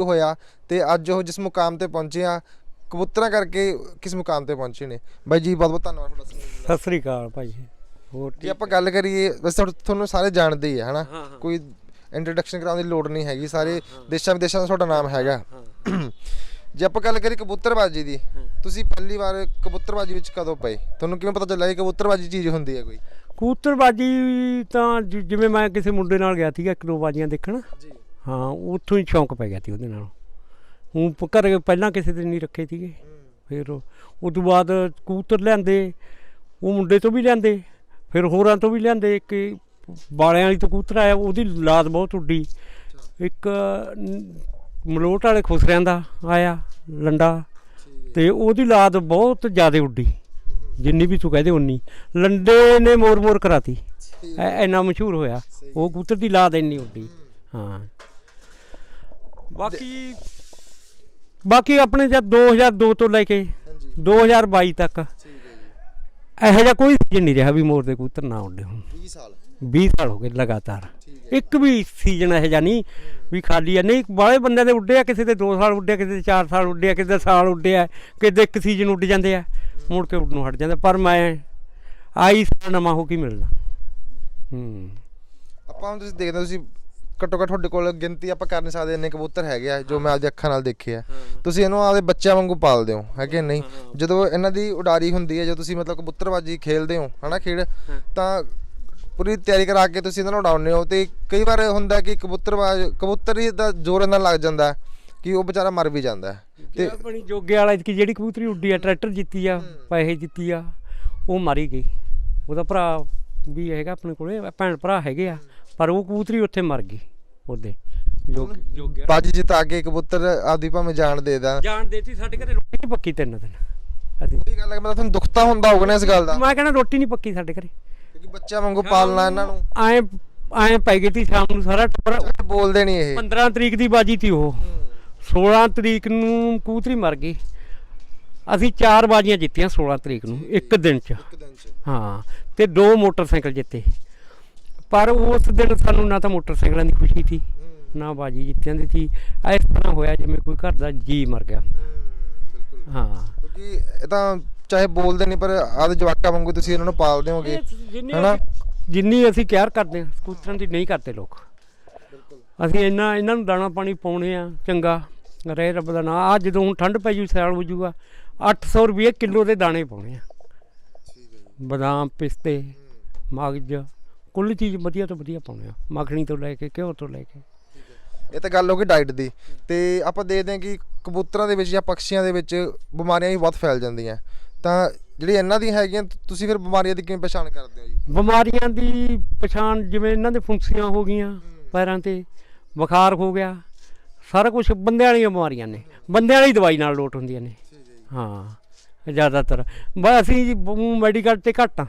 ਹੋਇਆ ਤੇ ਅੱਜ ਉਹ ਜਿਸ ਮੁਕਾਮ ਤੇ ਪਹੁੰਚੇ ਆ ਕਬੂਤਰਾਂ ਕਰਕੇ ਕਿਸ ਮੁਕਾਮ ਤੇ ਪਹੁੰਚੇ ਨੇ? ਬਾਈ ਜੀ ਬਹੁਤ ਬਹੁਤ ਧੰਨਵਾਦ ਤੁਹਾਡਾ ਲਈ। ਸਤਿ ਸ੍ਰੀ ਅਕਾਲ ਭਾਈ ਹੋਰ ਜੇ ਆਪਾਂ ਗੱਲ ਕਰੀਏ ਵੈਸੇ ਤੁਹਾਨੂੰ- ਤੁਹਾਨੂੰ ਸਾਰੇ ਜਾਣਦੇ ਹੀ ਆ ਹਨਾ। ਕੋਈ ਇੰਟਰੋਡਕਸ਼ਨ ਕਰਾਉਣ ਦੀ ਲੋੜ ਨਹੀਂ ਹੈਗੀ ਸਾਰੇ ਦੇਸ਼ਾਂ ਵਿਦੇਸ਼ਾਂ ਦਾ ਤੁਹਾਡਾ ਨਾਮ ਹੈਗਾ। ਜੇ ਆਪਾਂ ਗੱਲ ਕਰੀਏ ਕਬੂਤਰਬਾਜੀ ਦੀ ਤੁਸੀਂ ਪਹਿਲੀ ਵਾਰ ਕਬੂਤਰਬਾਜੀ ਵਿੱਚ ਕਦੋਂ ਪਏ? ਤੁਹਾਨੂੰ ਕਿਵੇਂ ਪਤਾ ਚੱਲਿਆ ਕਿ ਕਬੂਤਰਬਾਜੀ ਚੀਜ਼ ਹੁੰਦੀ ਹੈ ਕੋਈ? ਕਬੂਤਰਬਾਜੀ ਤਾਂ ਜਿ- ਜਿਵੇਂ ਮੈਂ ਕਿਸੇ ਮੁੰਡੇ ਨਾਲ ਗਿਆ ਸੀਗਾ ਇੱਕ ਦੋ ਬਾਜੀਆਂ ਦੇਖਣ। ਜੀ। ਹਾਂ, ਉੱਥੋਂ ਹੀ ਸ਼ੌਂਕ ਪੈ ਗਿਆ ਸੀ ਉਹਦੇ ਨਾਲ। ਹੁਣ ਪ- ਘਰੇ ਪਹਿਲਾਂ ਕਿਸੇ ਦੇ ਨਹੀਂ ਰੱਖੇ ਸੀਗੇ। ਫਿਰ ਉਹ ਤੋਂ ਬਾਅਦ ਕਬੂਤਰ ਲਿਆਂਦੇ, ਉਹ ਮੁੰਡੇ ਤੋਂ ਵੀ ਲਿਆਂਦੇ, ਫਿਰ ਹੋਰਾਂ ਤੋਂ ਵੀ ਲਿਆਂਦੇ। ਇੱਕ ਬਾਲਿਆਂ ਵਾਲੀ ਤੋਂ ਕਬੂਤਰ ਆਇਆ, ਉਹਦੀ ਲਾਦ ਬਹੁਤ ਉੱਡੀ। ਇੱਕ ਨ- ਮਲੋਟ ਵਾਲੇ ਖੁਸਰਿਆਂ ਦਾ ਆਇਆ ਲੰਡਾ ਤੇ ਉਹਦੀ ਲਾਦ ਬਹੁਤ ਜ਼ਿਆਦਾ ਉੱਡੀ, ਜਿੰਨੀ ਵੀ ਤੂੰ ਕਹਦੇ ਉਨੀ। ਲੰਡੇ ਨੇ ਮੋਰ ਮੋਰ ਕਰਾਤੀ। ਐ- ਇੰਨਾ ਮਸ਼ਹੂਰ ਹੋਇਆ। ਉਹ ਕਬੂਤਰ ਦੀ ਲਾਦ ਇੰਨੀ ਉੱਡੀ। ਹਾਂ। ਬਾਕੀ ਬਾਕੀ ਆਪਣੇ ਜਦ 2002 ਤੋਂ ਲੈ ਕੇ ਹਾਂਜੀ। 2022 ਤੱਕ ਇਹੋ ਜਿਹਾ ਕੋਈ ਸੀਜ਼ਨ ਨਹੀਂ ਰਿਹਾ ਵੀ ਮੋਰ ਦੇ ਕਬੂਤਰ ਨਾ ਉੱਡੇ ਹੁਣ। ਜੀ 20 ਸਾਲ। 20 ਸਾਲ ਹੋ ਗਏ ਲਗਾਤਾਰ। ਇੱਕ ਵੀ ਸੀਜ਼ਨ ਇਹੋ ਜਿਹਾ ਨਹੀਂ ਵੀ ਖਾਲੀ ਆ। ਨਹੀਂ ਬਾਲੇ ਬੰਦਿਆਂ ਦੇ ਉੱਡੇ ਆ ਕਿਸੇ ਦੇ 2 ਸਾਲ ਉੱਡੇ ਕਿਸੇ ਦੇ 4 ਸਾਲ ਉੱਡੇ ਕਿਸੇ ਦੇ ਸਾਲ ਉੱਡੇ ਆ ਕਿਸੇ ਦੇ ਇੱਕ ਸੀਜ਼ਨ ਉੱਡ ਜਾਂਦੇ ਆ ਮੁੜ ਕੇ ਉੱਡਣੋਂ ਹਟ ਜਾਂਦੇ ਪਰ ਮੈਂ ਆਈ ਸਾਲ ਨਵਾਂ ਹੋ ਕੇ ਮਿਲਣਾ ਹੂੰ। ਆਪਾਂ ਹੁਣ ਤੁਸੀਂ ਦੇਖਦੇ ਤੁਸੀਂ ਘੱਟੋ ਘੱਟ ਤੁਹਾਡੇ ਕੋਲ ਗਿਣਤੀ ਆਪਾਂ ਕਰ ਨਹੀਂ ਸਕਦੇ ਇੰਨੇ ਕਬੂਤਰ ਹੈਗੇ ਆ ਜੋ ਮੈਂ ਆਪਦੀ ਅੱਖਾਂ ਨਾਲ ਦੇਖੇ ਆ। ਤੁਸੀਂ ਇਹਨੂੰ ਆਪਦੇ ਬੱਚਿਆਂ ਵਾਂਗੂ ਪਾਲਦੇ ਹੋ ਹੈ ਕਿ ਨਹੀਂ? ਜਦੋਂ ਇਹਨਾਂ ਦੀ ਉਡਾਰੀ ਹੁੰਦੀ ਹੈ ਜਦੋਂ ਤੁਸੀਂ ਮਤਲਬ ਕਬੂਤਰਬਾਜੀ ਖੇਲਦੇ ਹੋ ਹਨਾ ਖੇਡ ਤਾਂ ਪੂਰੀ ਤਿਆਰੀ ਕਰਾ ਕੇ ਤੁਸੀਂ ਇਹਨਾਂ ਨੂੰ ਉਡਾਉਂਦੇ ਹੋ ਤੇ ਕਈ ਵਾਰ ਹੁੰਦਾ ਕਿ ਕਬੂਤਰਬਾਜ ਕਬੂਤਰ ਹੀ ਦਾ ਜ਼ੋਰ ਇਹਨਾਂ ਲੱਗ ਜਾਂਦਾ ਕਿ ਉਹ ਵਿਚਾਰਾ ਮਰ ਵੀ ਜਾਂਦਾ ਤੇ ਆਪਣੀ ਜੋਗੇ ਵਾਲਾ ਕੀ ਜਿਹੜੀ ਕਬੂਤਰੀ ਉੱਡੀ ਆ ਟਰੈਕਟਰ ਜਿੱਤੀ ਆ ਪੈਸੇ ਜਿੱਤੀ ਆ ਉਹ ਮਾਰੀ ਗਈ। ਉਹਦਾ ਭਰਾ ਵੀ ਹੈਗਾ ਆਪਣੇ ਕੋਲੇ ਭੈਣ ਭਰਾ ਹੈਗੇ ਆ। ਪਰ ਉਹ ਕਬੂਤਰੀ ਉੱਥੇ ਮਰ ਗਈ ਉਹਦੇ। ਜੋਗ ਜੋਗੇ ਬਾਜੀ ਜਿਤਾ ਕੇ ਕਬੂਤਰ ਆਪਦੀ ਭਾਵੇਂ ਜਾਨ ਦੇ ਦਾ ਜਾਣ ਦੇਤੀ ਸਾਡੇ ਘਰੇ ਰੋਟੀ ਨਹੀਂ ਪੱਕੀ ਤਿੰਨ ਦਿਨ। ਅਸੀਂ ਇਹ ਗੱਲ ਹੈ ਕਿ ਮਤਲਬ ਤੁਹਾਨੂੰ ਦੁੱਖ ਤਾਂ ਹੁੰਦਾ ਹੋਊਗਾ ਨਾ ਇਸ ਗੱਲ ਦਾ। ਮੈਂ ਕਹਿੰਦਾ ਰੋਟੀ ਨਹੀਂ ਪੱਕੀ ਸਾਡੇ ਘਰੇ। ਕਿਉਂਕਿ ਬੱਚਿਆਂ ਵਾਂਗੂ ਪਾਲਣਾ ਇਹਨਾਂ ਨੂੰ। ਐ ਐ ਪੈ ਗਈ ਤੀ ਸ਼ਾਮ ਨੂੰ ਸਾਰਾ ਟੱਬਰ। ਬੋਲਦੇ ਨਹੀਂ ਇਹ। 15 ਤਰੀਕ ਦੀ ਬਾਜੀ ਤੀ ਉਹ। 16 ਤਰੀਕ ਨੂੰ ਕਬੂਤਰੀ ਮਰ ਗਈ। ਅਸੀਂ ਚਾਰ ਬਾਜੀਆਂ ਜਿੱਤੀਆਂ 16 ਤਰੀਕ ਨੂੰ ਇੱਕ ਦਿਨ ਚ। ਇੱਕ ਦਿਨ ਚ। ਹਾਂ ਤੇ ਦੋ ਮੋਟਰਸਾਈਕਲ ਜਿੱਤੇ। ਪਰ ਉਸ ਦਿਨ ਸਾਨੂੰ ਨਾ ਤਾਂ ਮੋਟਰਸਾਈਕਲਾਂ ਦੀ ਖੁਸ਼ੀ ਸੀ ਨਾ ਬਾਜੀ ਜਿੱਤਿਆਂ ਦੀ ਸੀ। ਇਸ ਤਰ੍ਹਾਂ ਹੋਇਆ ਜਿਵੇਂ ਕੋਈ ਘਰ ਦਾ ਜੀ ਮਰ ਗਿਆ। ਬਿਲਕੁਲ। ਹਾਂ। ਕਿਉਂਕਿ ਇਹ ਤਾਂ ਚਾਹੇ ਬੋਲਦੇ ਨਹੀਂ ਪਰ ਆਦੇ ਜਵਾਕਾਂ ਵਾਂਗੂ ਤੁਸੀਂ ਇਹਨਾਂ ਨੂੰ ਪਾਲਦੇ ਹੋਗੇ ਜਿੰਨੀ ਹਨਾ? ਜਿੰਨੀ ਅਸੀਂ ਕੇਅਰ ਕਰਦੇ ਹਾਂ ਸਕੂਟਰਾਂ ਦੀ ਨਹੀਂ ਕਰਦੇ ਲੋਕ। ਅਸੀਂ ਇੰਨਾ ਇਹਨਾਂ ਨੂੰ ਦਾਣਾ ਪਾਣੀ ਪਾਉਣੇ ਆ ਚੰਗਾ। ਰਹੇ ਰੱਬ ਦਾ ਨਾਂ ਆ ਜਦੋਂ ਹੁਣ ਠੰਡ ਪੈ ਜੂ ਸਿਆਲ ਹੋ ਜੂਗਾ 800 ਰੁਪਏ ਕਿਲੋ ਦੇ ਦਾਣੇ ਪਾਉਣੇ ਆ। ਬਦਾਮ ਪਿਸਤੇ ਮਗਜ ਕੁੱਲ ਚੀਜ਼ ਵਧੀਆ ਤੋਂ ਵਧੀਆ ਪਾਉਣੇ ਆ ਮੱਖਣੀ ਤੋਂ ਲੈ ਕੇ ਘਿਓ ਤੋਂ ਲੈ ਕੇ। ਇਹ ਤਾਂ ਗੱਲ ਹੋ ਗਈ ਡਾਈਟ ਦੀ। ਤੇ ਆਪਾਂ ਦੇਖਦੇ ਹਾਂ ਕਿ ਕਬੂਤਰਾਂ ਦੇ ਵਿੱਚ ਜਾਂ ਪੰਛੀਆਂ ਦੇ ਵਿੱਚ ਬਿਮਾਰੀਆਂ ਵੀ ਬਹੁਤ ਫੈਲ ਜਾਂਦੀਆਂ। ਤਾਂ ਜਿਹੜੀ ਇਹਨਾਂ ਦੀ ਹੈਗੀਆਂ ਤੁਸੀਂ ਫਿਰ ਬਿਮਾਰੀਆਂ ਦੀ ਕਿਵੇਂ ਪਛਾਣ ਕਰਦੇ ਹੋ ਜੀ? ਬਿਮਾਰੀਆਂ ਦੀ ਪਛਾਣ ਜਿਵੇਂ ਇਹਨਾਂ ਦੇ ਫੁੰਸੀਆਂ ਹੋ ਗਈਆਂ ਪੈਰਾਂ ਤੇ ਬੁਖਾਰ ਹੋ ਗਿਆ। ਸਾਰਾ ਕੁਝ ਬੰਦਿਆਂ ਵਾਲੀਆਂ ਬਿਮਾਰੀਆਂ ਨੇ। ਬੰਦਿਆਂ ਵਾਲੀ ਦਵਾਈ ਨਾਲ ਲੋਟ ਹੁੰਦੀਆਂ ਨੇ। ਹਾਂ ਜ਼ਿਆਦਾਤਰ। ਬਸ ਅਸੀਂ ਜੀ ਮੈਡੀਕਲ ਤੇ ਘੱਟ ਆ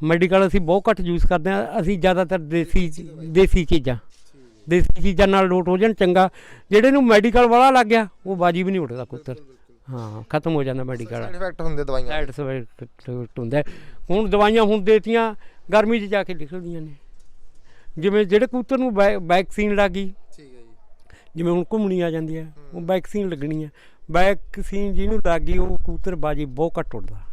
ਮੈਡੀਕਲ ਅਸੀਂ ਬਹੁਤ ਘੱਟ ਯੂਜ਼ ਕਰਦੇ ਆ ਅਸੀਂ ਜ਼ਿਆਦਾਤਰ ਦੇਸੀ ਦੇਸੀ ਚੀਜ਼ਾਂ। ਦੇਸੀ ਚੀਜ਼ਾਂ ਨਾਲ ਲੋਟ ਹੋ ਜਾਣ ਚੰਗਾ। ਜਿਹੜੇ ਨੂੰ ਮੈਡੀਕਲ ਵਾਲਾ ਲੱਗ ਗਿਆ ਉਹ ਬਾਜੀ ਵੀ ਨਹੀਂ ਉੱਠਦਾ ਕੁੱਤਰ। ਹਾਂ ਖਤਮ ਹੋ ਜਾਂਦਾ ਮੈਡੀਕਲ। ਸਾਈਡ ਇਫੈਕਟ ਹੁੰਦੇ ਦਵਾਈਆਂ ਸਾਈਡ ਇਫੈਕਟ ਹੁੰਦਾ। ਹੁਣ ਦਵਾਈਆਂ ਹੁਣ ਦੇਤੀਆਂ ਗਰਮੀ 'ਚ ਜਾ ਕੇ ਨਿਕਲਦੀਆਂ ਨੇ। ਜਿਵੇਂ ਜਿਹੜੇ ਕਬੂਤਰ ਨੂੰ ਵੈਕਸੀਨ ਲੱਗੀ ਠੀਕ ਹੈ ਜੀ। ਜਿਵੇਂ ਹੁਣ ਘੁੰਮਣੀ ਆ ਜਾਂਦੀ ਹੈ ਉਹ ਵੈਕਸੀਨ ਲੱਗਣੀ ਹੈ ਵੈਕਸੀਨ ਜਿਹਨੂੰ ਲੱਗ ਗਈ ਉਹ ਕਬੂਤਰ ਬਾਜੀ ਬਹੁਤ ਘੱਟ ਉੱਡਦਾ ਅੱਛਾ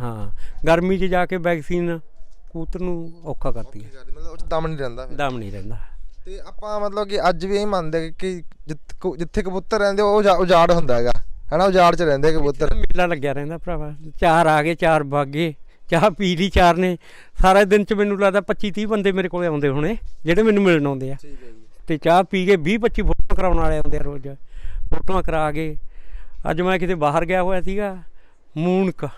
ਹਾਂ ਗਰਮੀ 'ਚ ਜਾ ਕੇ ਵੈਕਸੀਨ ਕਬੂਤਰ ਨੂੰ ਔਖਾ ਕਰਦੀ ਹੈ। ਮਤਲਬ ਉਹ 'ਚ ਦਮ ਨਹੀਂ ਰਹਿੰਦਾ ਫਿਰ। ਦਮ ਨਹੀਂ ਰਹਿੰਦਾ। ਤੇ ਆਪਾਂ ਮਤਲਬ ਕਿ ਅੱਜ ਵੀ ਇਹ ਮੰਨਦੇ ਕਿ ਜਿੱਥ- ਜਿੱਥੇ ਕਬੂਤਰ ਰਹਿੰਦੇ ਉਹ ਉਜਾ- ਉਜਾੜ ਹੁੰਦਾ ਹੈਗਾ। ਹਨਾ ਉਜਾੜ 'ਚ ਰਹਿੰਦੇ ਕਬੂਤਰ। ਮੇਲਾ ਲੱਗਿਆ ਰਹਿੰਦਾ ਭਰਾਵਾ। ਚਾਰ ਆ ਗਏ ਚਾਰ ਵਗ ਗਏ ਚਾਹ ਪੀ ਲਈ ਚਾਰ ਨੇ। ਸਾਰਾ ਦਿਨ 'ਚ ਮੈਨੂੰ ਲੱਗਦਾ 25 30 ਬੰਦੇ ਮੇਰੇ ਕੋਲੇ ਆਉਂਦੇ ਹੋਣੇ ਜਿਹੜੇ ਮੈਨੂੰ ਮਿਲਣ ਆਉਂਦੇ ਆ। ਠੀਕ ਹੈ ਜੀ। ਤੇ ਚਾਹ ਪੀ ਕੇ 20 25 ਫੋਟੋ ਕਰਾਉਣ ਵਾਲੇ ਆਉਂਦੇ ਆ ਰੋਜ਼। ਫੋਟੋਆਂ ਕਰਾ ਕੇ। ਅੱਜ ਮੈਂ ਕਿਤੇ ਬਾਹਰ ਗਿਆ ਹੋਇਆ ਸੀਗਾ ਮੂਨਕ।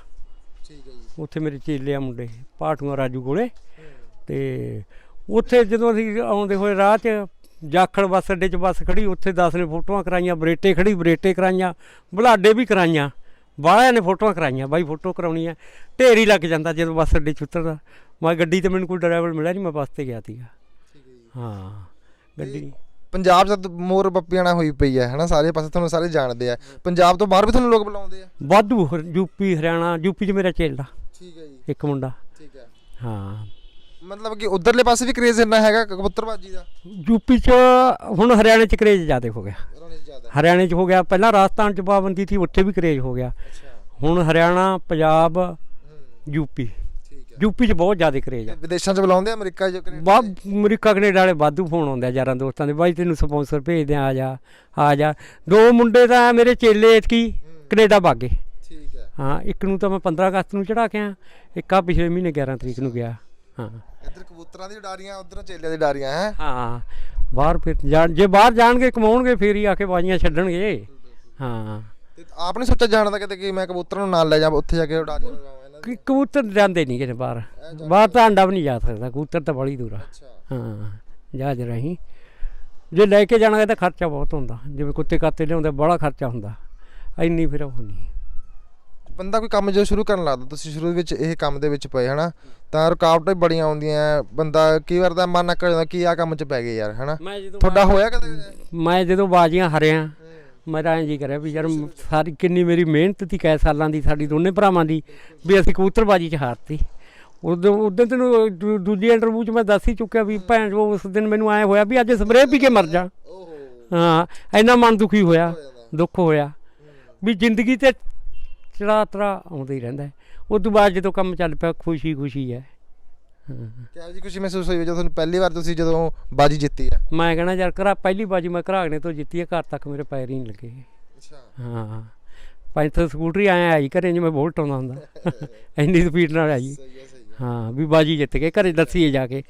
ਠੀਕ ਹੈ ਜੀ। ਉੱਥੇ ਮੇਰੇ ਚੇਲੇ ਆ ਮੁੰਡੇ ਪਾਠੂਆਂ ਰਾਜੂ ਕੋਲੇ। ਤੇ ਉੱਥੇ ਜਦੋਂ ਅਸੀਂ ਆਉਂਦੇ ਹੋਏ ਰਾਹ 'ਚ ਜਾਖੜ ਬੱਸ ਅੱਡੇ 'ਚ ਬੱਸ ਖੜੀ ਉੱਥੇ 10 ਨੇ ਫੋਟੋਆਂ ਕਰਾਈਆਂ ਬਰੇਟੇ ਖੜੀ ਬਰੇਟੇ ਕਰਾਈਆਂ ਬੁਲਾਡੇ ਵੀ ਕਰਾਈਆਂ ਬਾਹਲਿਆਂ ਨੇ ਫੋਟੋਆਂ ਕਰਾਈਆਂ ਬਾਈ ਫੋਟੋ ਕਰਾਉਣੀ ਆ ਢੇਰੀ ਲੱਗ ਜਾਂਦਾ ਜਦੋਂ ਬੱਸ ਅੱਡੇ 'ਚ ਉਤਰਦਾ। ਮੈਂ ਗੱਡੀ ਤੇ ਮੈਨੂੰ ਕੋਈ ਡਰਾਈਵਰ ਮਿਲਿਆ ਨਹੀਂ ਮੈਂ ਬੱਸ ਤੇ ਗਿਆ ਸੀਗਾ। ਹਾਂ ਗੱਡੀ ਪੰਜਾਬ ਤਾਂ ਮੋਰ ਬੱਪੀਆਣਾ ਹੋਈ ਪਈ ਹੈ ਹਨਾ? ਸਾਰੇ ਪਾਸੇ ਤੁਹਾਨੂੰ ਸਾਰੇ ਜਾਣਦੇ ਆ। ਪੰਜਾਬ ਤੋਂ ਬਾਹਰ ਵੀ ਤੁਹਾਨੂੰ ਲੋਕ ਬੁਲਾਉਂਦੇ ਆ? ਵਾਧੂ ਯੂਪੀ ਹਰਿਆਣਾ ਯੂਪੀ 'ਚ ਮੇਰਾ ਚੇਲਾ। ਠੀਕ ਹੈ ਜੀ। ਇੱਕ ਮੁੰਡਾ। ਠੀਕ ਹੈ। ਹਾਂ। ਮਤਲਬ ਕਿ ਉਧਰਲੇ ਪਾਸੇ ਵੀ ਕ੍ਰੇਜ਼ ਇੰਨਾ ਹੈਗਾ ਕਬੂਤਰਬਾਜੀ ਦਾ? ਯੂਪੀ 'ਚ ਹੁਣ ਹਰਿਆਣੇ 'ਚ ਕਰੇਜ ਜ਼ਿਆਦਾ ਹੋ ਗਿਆ। ਜ਼ਿਆਦਾ। ਹਰਿਆਣੇ 'ਚ ਹੋ ਗਿਆ। ਪਹਿਲਾਂ ਰਾਜਸਥਾਨ 'ਚ ਪਾਬੰਦੀ ਸੀ ਉੱਥੇ ਵੀ ਕਰੇਜ ਹੋ ਗਿਆ। ਅੱਛਾ। ਹੁਣ ਹਰਿਆਣਾ ਪੰਜਾਬ ਯੂਪੀ ਯੂਪੀ 'ਚ ਬਹੁਤ ਜ਼ਿਆਦਾ ਕਰੇਜ ਆ। ਵਿਦੇਸ਼ਾਂ 'ਚ ਬੁਲਾਉਂਦੇ ਆ ਅਮਰੀਕਾ 'ਚ ਕਨੇ- ਬਾ ਅਮਰੀਕਾ ਕੈਨੇਡਾ ਵਾਲੇ ਵਾਧੂ ਫੋਨ ਆਉਂਦੇ ਆ ਯਾਰਾਂ ਦੋਸਤਾਂ ਦੇ ਬਾਈ ਤੈਨੂੰ ਸਪਾਂਸਰ ਭੇਜਦੇ ਆ ਆ ਜਾ ਆ ਜਾ। ਦੋ ਮੁੰਡੇ ਤਾਂ ਮੇਰੇ ਚੇਲੇ ਇਤਕੀ ਕੈਨੇਡਾ ਭਾਗੇ। ਠੀਕ ਹੈ ਹਾਂ ਇੱਕ ਨੂੰ ਤਾਂ ਮੈਂ 15 ਅਗਸਤ ਨੂੰ ਚੜਾ ਕੇ ਆ ਇੱਕ ਆ ਪਿਛਲੇ ਮਹੀਨੇ 11 ਤਰੀਕ ਨੂੰ ਗਿਆ। ਹਾਂ। ਇੱਧਰ ਕਬੂਤਰਾਂ ਦੀ ਡਾਰੀਆਂ ਉਧਰ ਚੇਲਿਆਂ ਦੀ ਡਾਰੀਆਂ ਹੈ? ਹਾਂ ਬਾਹਰ ਫਿਰ ਜਾਣ ਜੇ ਬਾਹਰ ਜਾਣਗੇ ਕਮਾਉਣਗੇ ਫੇਰ ਹੀ ਆ ਕੇ ਬਾਜੀਆਂ ਛੱਡਣਗੇ। ਹਾਂ। ਤੇ ਆਪ ਨਹੀਂ ਸੋਚਿਆ ਜਾਣ ਦਾ ਕਿਤੇ ਕਿ ਮੈਂ ਕਬੂਤਰਾਂ ਨੂੰ ਨਾਲ ਲੈ ਜਾ ਉੱਥੇ ਜਾ ਕੇ ਡਾਰੀਆਂ ਲਗਾਵਾਂ? ਕਿ ਕਬੂਤਰ ਜਾਂਦੇ ਨਹੀਂ ਕਿਤੇ ਬਾਹਰ। ਬਾਹਰ ਤਾਂ ਅੰਡਾ ਵੀ ਨਹੀਂ ਜਾ ਸਕਦਾ ਕਬੂਤਰ ਤਾਂ ਬੜੀ ਦੂਰ ਆ। ਹਾਂ ਜਹਾਜ਼ ਰਾਹੀਂ। ਜੇ ਲੈ ਕੇ ਜਾਣਾ ਤਾਂ ਖਰਚਾ ਬਹੁਤ ਹੁੰਦਾ। ਜਿਵੇਂ ਕੁੱਤੇ ਕਾਤੇ ਲਿਆਉਂਦੇ ਬੜਾ ਖਰਚਾ ਹੁੰਦਾ। ਇੰਨੀ ਫਿਰ ਉਹ ਨਹੀਂ ਬੰਦਾ ਕੋਈ ਕੰਮ ਜਦੋਂ ਸ਼ੁਰੂ ਕਰਨ ਲੱਗਦਾ ਤੁਸੀਂ ਸ਼ੁਰੂ ਵਿੱਚ ਇਹ ਕੰਮ ਦੇ ਵਿੱਚ ਪਏ ਹਨਾ? ਤਾਂ ਰੁਕਾਵਟਾਂ ਵੀ ਬੜੀਆਂ ਆਉਂਦੀਆਂ। ਬੰਦਾ ਕਈ ਵਾਰ ਤਾਂ ਮਨ ਅੱਕ ਜਾਂਦਾ ਕਿ ਆ ਕੰਮ 'ਚ ਪੈ ਗਏ ਯਾਰ ਹਨਾ? ਮੈਂ ਜਦੋਂ ਤੁਹਾਡਾ ਹੋਇਆ ਕਦੇ? ਮੈਂ ਜਦੋਂ ਬਾਜੀਆਂ ਹਰਿਆ ਮੇਰਾ ਇੰਜ ਹੀ ਕਰਿਆ ਵੀ ਯਾਰ ਸਾਰੀ ਕਿੰਨੀ ਮੇਰੀ ਮਿਹਨਤ ਤੀ ਕੈ ਸਾਲਾਂ ਦੀ, ਸਾਡੀ ਦੋਨੇ ਭਰਾਵਾਂ ਦੀ, ਵੀ ਅਸੀਂ ਕਬੂਤਰਬਾਜੀ 'ਚ ਹਾਰਤੀ। ਉਦੋਂ ਉਦੋਂ ਤੈਨੂੰ ਦੂ- ਦੂਜੀ ਇੰਟਰਵਿਊ 'ਚ ਮੈਂ ਦੱਸ ਹੀ ਚੁੱਕਿਆ ਵੀ ਭੈਣ ਜੋ ਉਸ ਦਿਨ ਮੈਨੂੰ ਐ ਹੋਇਆ ਵੀ ਅੱਜ ਸਪਰੇਅ ਪੀ ਕੇ ਮਰ ਜਾ। ਹਾਂ, ਇੰਨਾ ਮਨ ਦੁਖੀ ਹੋਇਆ, ਦੁੱਖ ਹੋਇਆ। ਵੀ ਜ਼ਿੰਦਗੀ ਤੇ ਚੜਾ ਤਰਾ ਆਉਂਦਾ ਹੀ ਰਹਿੰਦਾ ਹੈ। ਉਸ ਤੋਂ ਬਾਅਦ ਜਦੋਂ ਕੰਮ ਚੱਲ ਪਿਆ ਖੁਸ਼ੀ ਖੁਸ਼ੀ ਹੈ। ਕਿਹੋ ਜੀ ਖੁਸ਼ੀ ਮਹਿਸੂਸ ਹੋਈ ਜਦੋਂ ਤੁਹਾਨੂੰ ਪਹਿਲੀ ਵਾਰ ਤੁਸੀਂ ਜਦੋਂ ਬਾਜੀ ਜਿੱਤੀ ਆ? ਮੈਂ ਕਹਣਾ ਯਾਰ ਘਰਾ ਪਹਿਲੀ ਬਾਜੀ ਮੈਂ ਘਰਾਗਣੇ ਤੋਂ ਜਿੱਤੀ ਹੈ ਘਰ ਤੱਕ ਮੇਰੇ ਪੈਰ ਹੀ ਨਹੀਂ ਲੱਗੇ। ਅੱਛਾ। ਹਾਂ। ਪੰਜ ਤੋਂ ਸਕੂਟਰੀ ਆਇਆ ਆਈ ਘਰੇ ਜਿਵੇਂ ਬੋਲਟ ਆਉਂਦਾ ਹੁੰਦਾ। ਇੰਨੀ ਸਪੀਡ ਨਾਲ ਆਈ। ਹੈ ਵੀ ਬਾਜੀ ਜਿੱਤ ਕੇ ਘਰੇ ਦੱਸੀਏ ਜਾ ਕੇ।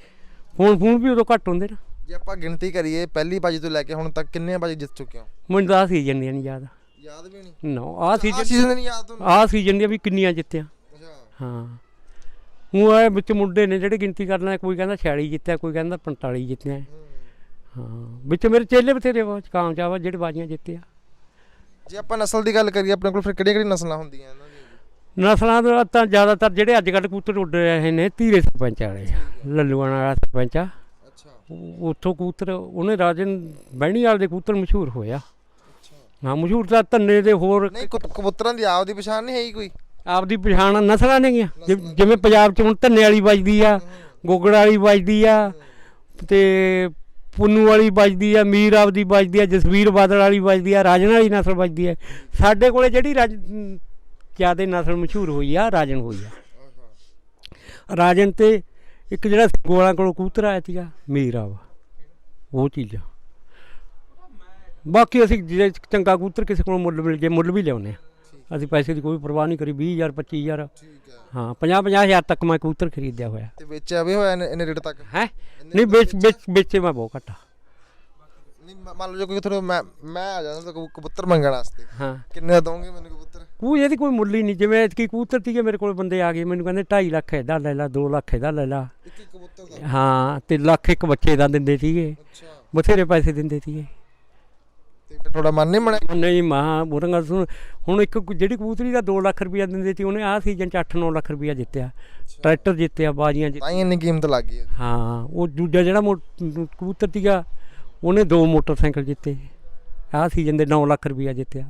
ਫੋਨ ਫੋਨ ਵੀ ਉਦੋਂ ਘੱਟ ਹੁੰਦੇ ਨਾ। ਜੇ ਆਪਾਂ ਗਿਣਤੀ ਕਰੀਏ ਪਹਿਲੀ ਬਾਜੀ ਤੋਂ ਲੈ ਕੇ ਹੁਣ ਤੱਕ ਕਿੰਨੀਆਂ ਬਾਜੀ ਜਿੱਤ ਚੁੱਕੇ ਹੋ? ਮੈਨੂੰ ਤਾਂ ਸੀਜ਼ਨ ਦੀਆਂ ਨਹੀਂ ਯਾਦ। ਯਾਦ ਵੀ ਨਹੀਂ ਨਾ ਆ ਸੀਜ਼ਨ ਸੀਜ਼ਨ ਨਹੀਂ ਯਾਦ ਤੁਹਾਨੂੰ? ਆਹ ਸੀਜ਼ਨ ਦੀਆਂ ਵੀ ਕਿੰਨੀਆਂ ਜਿੱਤਿਆ। ਅੱਛਾ। ਹਾਂ। ਉਹ ਇਹ ਵਿੱਚ ਮੁੰਡੇ ਨੇ ਜਿਹੜੇ ਗਿਣਤੀ ਕਰ ਲੈਂਦੇ ਕੋਈ ਕਹਿੰਦਾ 46 ਜਿੱਤਿਆ ਕੋਈ ਕਹਿੰਦਾ 45 ਜਿੱਤਿਆ। ਹਾਂ ਵਿੱਚ ਮੇਰੇ ਚੇਲੇ ਬਥੇਰੇ ਬਹੁਤ ਕਾਮਯਾਬ ਆ ਜਿਹੜੇ ਬਾਜੀਆਂ ਜਿੱਤੇ ਆ ਜੇ ਆਪਾਂ ਨਸਲ ਦੀ ਗੱਲ ਕਰੀਏ ਆਪਣੇ ਕੋਲ ਫਿਰ ਕਿਹੜੀਆਂ ਕਿਹੜੀਆਂ ਨਸਲਾਂ ਹੁੰਦੀਆਂ ਇਹਨਾਂ ਦੀਆਂ? ਨਸਲਾਂ ਦਾ ਤਾਂ ਜ਼ਿਆਦਾਤਰ ਜਿਹੜੇ ਅੱਜ ਕੱਲ੍ਹ ਕਬੂਤਰ ਉੱਡ ਰਹੇ ਨੇ ਧੀਰੇ ਸਰਪੰਚ ਵਾਲੇ ਆ। ਲੱਲੂਆਣਾ ਵਾਲਾ ਸਰਪੰਚ ਆ। ਅੱਛਾ। ਉੱਥੋਂ ਕਬੂਤਰ ਉਹਨੇ ਰਾਜਨ ਬਹਿਣੀ ਵਾਲੇ ਦੇ ਕਬੂਤਰ ਮਸ਼ਹੂਰ ਹੋਇਆ ਅੱਛਾ ਹਾਂ ਮਸ਼ਹੂਰ ਤਾਂ ਧੰਨੇ ਦੇ ਹੋਰ ਨਹੀਂ ਕਬੂਤਰਾਂ ਦੀ ਆਪਦੀ ਪਛਾਣ ਨਹੀਂ ਹੈਗੀ ਕੋਈ? ਆਪਦੀ ਪਛਾਣ ਨਸਲਾਂ ਨੇਗੀਆਂ ਗੀਆਂ ਜਿਵੇਂ ਪੰਜਾਬ 'ਚ ਹੁਣ ਧੰਨੇ ਵਾਲੀ ਵੱਜਦੀ ਆ, ਗੋਗੜ ਵਾਲੀ ਵੱਜਦੀ ਆ, ਤੇ ਪੁੰਨੂ ਵਾਲੀ ਵੱਜਦੀ ਆ, ਮੀਰ ਆਪਦੀ ਵੱਜਦੀ ਆ, ਜਸਵੀਰ ਬਾਦਲ ਵਾਲੀ ਵੱਜਦੀ ਆ, ਰਾਜਨ ਵਾਲੀ ਨਸਲ ਵੱਜਦੀ ਆ। ਸਾਡੇ ਕੋਲੇ ਜਿਹੜੀ ਰਾਜ, ਜਿਆਦੇ ਨਸਲ ਮਸ਼ਹੂਰ ਹੋਈ ਆ, ਰਾਜਨ ਹੋਈ ਆ। ਰਾਜਨ ਤੇ ਇੱਕ ਜਿਹੜਾ ਗੋਲਾਂ ਕੋਲੋਂ ਕਬੂਤਰ ਆਇਆ ਸੀਗਾ, ਮੀਰ ਵਾ। ਉਹ ਚੀਜ਼ਾਂ ਬਾਕੀ ਅਸੀਂ ਜੇ ਚੰਗਾ ਕਬੂਤਰ ਕਿਸੇ ਕੋਲੋਂ ਮੁੱਲ ਮਿਲ ਜੇ, ਮੁੱਲ ਵੀ ਲਿਆਉਂਦੇ ਆ। ਅਸੀਂ ਪੈਸੇ ਦੀ ਕੋਈ ਪਰਵਾਹ ਨਹੀਂ ਕਰੀ 20000 25000 ਠੀਕ ਹੈ। ਹਾਂ 50 50000 ਤੱਕ ਮੈਂ ਕਬੂਤਰ ਖਰੀਦਿਆ ਹੋਇਆ। ਤੇ ਵੇਚਿਆ ਵੀ ਹੋਇਆ ਇਹਨੇ ਰੇਟ ਤੱਕ? ਹੈ? ਨਹੀਂ ਵੇਚ ਵੇਚ ਵੇਚੇ ਮੈਂ ਬਹੁਤ ਘੱਟ। ਨਹੀਂ ਮ- ਮੰਨ ਲਓ ਜੇ ਕੋਈ ਤੁਹਾਨੂੰ ਮੈਂ ਮੈਂ ਆ ਜਾਂਦਾ ਤਾਂ ਕਬੂ- ਕਬੂਤਰ ਮੰਗਣ ਵਾਸਤੇ। ਹਾਂ। ਕਿੰਨੇ ਦਾ ਦੋਗੇ ਮੈਨੂੰ ਕਬੂਤਰ? ਕੋਈ ਇਹਦੀ ਕੋਈ ਮੁੱਲ ਹੀ ਨਹੀਂ। ਜਿਵੇਂ ਐਤਕੀ ਕਬੂਤਰ ਸੀਗੇ ਮੇਰੇ ਕੋਲ ਬੰਦੇ ਆ ਗਏ ਮੈਨੂੰ ਕਹਿੰਦੇ 2.5 ਲੱਖ ਇਹਦਾ ਲੈ ਲਾ 2 ਲੱਖ ਇਹਦਾ ਲੈ ਲਾ। ਇੱਕ ਇੱਕ ਕਬੂਤਰ ਦਾ? ਹਾਂ ਤੇ ਲੱਖ ਇੱਕ ਬੱਚੇ ਦਾ ਦਿੰਦੇ ਸੀਗੇ। ਅੱਛਾ। ਬਥੇਰੇ ਪੈਸੇ ਦਿੰਦੇ ਸੀਗੇ। ਤੇ ਫਿਰ ਤੁਹਾਡਾ ਮਨ ਨਹੀਂ ਬਣਿਆ? ਨਹੀਂ ਮਹਾ ਬੁਰੰਗਾ ਸੁਣ ਹੁਣ ਇੱਕ ਕੁ- ਜਿਹੜੀ ਕਬੂਤਰੀ ਦਾ 2 ਲੱਖ ਰੁਪਇਆ ਦਿੰਦੇ ਸੀ ਉਹਨੇ ਆਹ ਸੀਜ਼ਨ ਚ 8-9 ਲੱਖ ਰੁਪਇਆ ਜਿੱਤਿਆ। ਟਰੈਕਟਰ ਜਿੱਤਿਆ ਬਾਜੀਆਂ ਜਿੱਤ ਤਾਂ ਹੀ ਇੰਨੀ ਕੀਮਤ ਲੱਗ ਗਈ ਹੈ ਹਾਂ ਉਹ ਦੂਜਾ ਜਿਹੜਾ ਮੋ- ਕਬੂਤਰ ਸੀਗਾ ਉਹਨੇ ਦੋ ਮੋਟਰਸਾਈਕਲ ਜਿੱਤੇ। ਆਹ ਸੀਜ਼ਨ ਦੇ 9 ਲੱਖ ਰੁਪਇਆ ਜਿੱਤਿਆ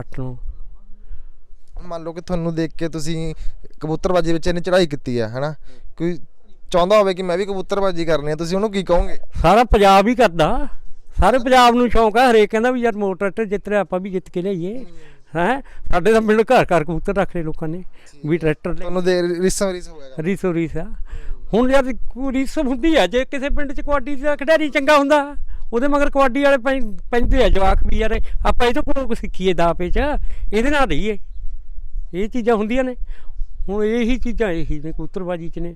8-9 ਹੁਣ ਮੰਨ ਲਓ ਕਿ ਤੁਹਾਨੂੰ ਦੇਖ ਕੇ ਤੁਸੀਂ ਕਬੂਤਰਬਾਜੀ ਵਿੱਚ ਇਹਨੇ ਚੜ੍ਹਾਈ ਕੀਤੀ ਹੈ ਹਨਾ? ਕੋਈ ਚਾਹੁੰਦਾ ਹੋਵੇ ਕਿ ਮੈਂ ਵੀ ਕਬੂਤਰਬਾਜੀ ਕਰਨੀ ਹੈ ਤੁਸੀਂ ਉਹਨੂੰ ਕੀ ਕਹੋਗੇ? ਸਾਰਾ ਪੰਜਾਬ ਹੀ ਕਰਦਾ। ਸਾਰੇ ਪੰਜਾਬ ਨੂੰ ਸ਼ੌਂਕ ਆ ਹਰੇਕ ਕਹਿੰਦਾ ਵੀ ਯਾਰ ਮੋਟਰ ਟਰੈਕਟਰ ਜਿੱਤ ਰਿਹਾ ਆਪਾਂ ਵੀ ਜਿੱਤ ਕੇ ਲਿਆਈਏ। ਹੈ? ਸਾਡੇ ਤਾਂ ਮਿਲ ਘਰ ਘਰ ਕਬੂਤਰ ਰੱਖ ਲਏ ਲੋਕਾਂ ਨੇ ਵੀ ਟਰੈਕਟਰ ਲੈ। ਤੁਹਾਨੂੰ ਦੇ ਰਿਸਾ ਰਿਸ ਹੋਵੇਗਾ ਰੀਸੋ ਰੀਸ ਆ। ਹੁਣ ਯਾਰ ਕੋਈ ਰੀਸ ਹੁੰਦੀ ਆ ਜੇ ਕਿਸੇ ਪਿੰਡ 'ਚ ਕਬੱਡੀ ਦਾ ਖਿਡਾਰੀ ਚੰਗਾ ਹੁੰਦਾ ਉਹਦੇ ਮਗਰ ਕਬੱਡੀ ਵਾਲੇ ਪੈਂਦੇ ਆ ਜਵਾਕ ਵੀ ਯਾਰ ਆਪਾਂ ਇਹ ਤੋਂ ਕੁਛ ਸਿੱਖੀਏ ਦਾਪੇ 'ਚ ਇਹਦੇ ਨਾਲ ਰਹੀਏ। ਇਹ ਚੀਜ਼ਾਂ ਹੁੰਦੀਆਂ ਨੇ। ਹੁਣ ਇਹੀ ਚੀਜ਼ਾਂ ਇਹੀ ਨੇ ਕਬੂਤਰਬਾਜੀ 'ਚ ਨੇ।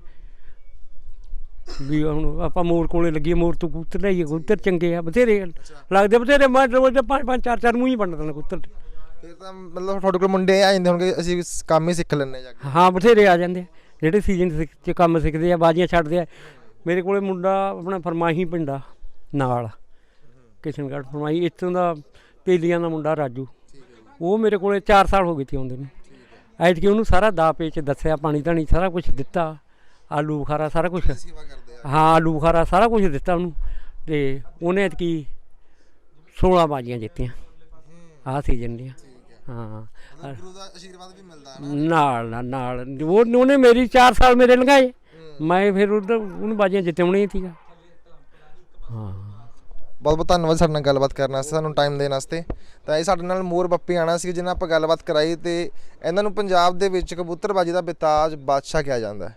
ਵੀ ਹੁਣ ਆਪਾਂ ਮੋਰ ਕੋਲੇ ਲੱਗੀਏ ਮੋਰ ਤੋਂ ਕਬੂਤਰ ਲਈਏ ਕਬੂਤਰ ਚੰਗੇ ਆ ਬਥੇਰੇ ਲੱਗਦੇ ਬਥੇਰੇ ਮੈਂ ਰੋਜ਼ ਦੇ ਪੰਜ ਪੰਜ ਚਾਰ ਚਾਰ ਮੂੰਹ ਹੀ ਬਣਦਾ ਨੇ ਕਬੂਤਰ ਫਿਰ ਤਾਂ ਮਤਲਬ ਤੁਹਾਡੇ ਕੋਲ ਮੁੰਡੇ ਆ ਜਾਂਦੇ ਹੋਣਗੇ ਅਸੀਂ ਕੰਮ ਹੀ ਸਿੱਖ ਲੈਣੇ ਜਾ ਕੇ। ਹਾਂ ਬਥੇਰੇ ਆ ਜਾਂਦੇ ਜਿਹੜੇ ਸੀਜ਼ਨ ਚ ਕੰਮ ਸਿੱਖਦੇ ਆ ਬਾਜੀਆਂ ਛੱਡਦੇ ਆ। ਮੇਰੇ ਕੋਲੇ ਮੁੰਡਾ ਆਪਣਾ ਫਰਮਾਹੀ ਪਿੰਡਾ ਨਾਲ। ਕਿਸ਼ਨਗੜ੍ਹ ਫਰਮਾਹੀ ਇੱਥੋਂ ਦਾ ਤੇਲੀਆਂ ਦਾ ਮੁੰਡਾ ਰਾਜੂ। ਉਹ ਮੇਰੇ ਕੋਲੇ 4 ਸਾਲ ਹੋ ਗਏ ਤੇ ਆਉਂਦੇ ਨੇ। ਐਤਕੀ ਉਹਨੂੰ ਸਾਰਾ ਦਾ ਪੇਚ ਦੱਸਿਆ ਪਾਣੀ ਧਾਣੀ ਸਾਰਾ ਕੁਝ ਦਿੱਤਾ। ਆਲੂ ਬੁਖਾਰਾ ਸਾਰਾ ਕੁਝ ਸੇਵਾ ਕਰਦੇ ਆ। ਹਾਂ ਆਲੂ ਬੁਖਾਰਾ ਸਾਰਾ ਕੁਝ ਦਿੱਤਾ ਉਹਨੂੰ। ਤੇ ਉਹਨੇ ਐਤਕੀ 16 ਬਾਜੀਆਂ ਜਿੱਤੀਆਂ ਆਹ ਸੀਜ਼ਨ ਦੀਆਂ। ਹਾਂ। ਮਤਲਬ ਗੁਰੂ ਦਾ ਆਸ਼ੀਰਵਾਦ ਵੀ ਮਿਲਦਾ ਹੈ ਨਾ। ਨਾਲ ਨਾਲ ਨਾਲ। ਉਹ ਉਹਨੇ ਮੇਰੀ 4 ਸਾਲ ਮੇਰੇ ਲੰਘਾਏ। ਮੈਂ ਫਿਰ ਉਹਨੂੰ ਬਾਜੀਆਂ ਜਿੱਤਵਣੀਆਂ ਸੀਗਾ ਹਾਂ। ਬਹੁਤ ਬਹੁਤ ਧੰਨਵਾਦ ਸਾਡੇ ਨਾਲ ਗੱਲਬਾਤ ਕਰਨ ਵਾਸਤੇ ਸਾਨੂੰ ਟਾਈਮ ਦੇਣ ਵਾਸਤੇ। ਤਾਂ ਇਹ ਸਾਡੇ ਨਾਲ ਮੋਰ ਬੱਪੀ ਆਣਾ ਸੀ ਜਿਹਨਾਂ ਆਪਾਂ ਗੱਲਬਾਤ ਕਰਾਈ ਤੇ ਇਹਨਾਂ ਨੂੰ ਪੰਜਾਬ ਦੇ ਵਿੱਚ ਕਬੂਤਰਬਾਜੀ ਦਾ ਬਿਤਾਜ ਬਾਦਸ਼ਾਹ ਕਿਹਾ ਜਾਂਦਾ ਹੈ।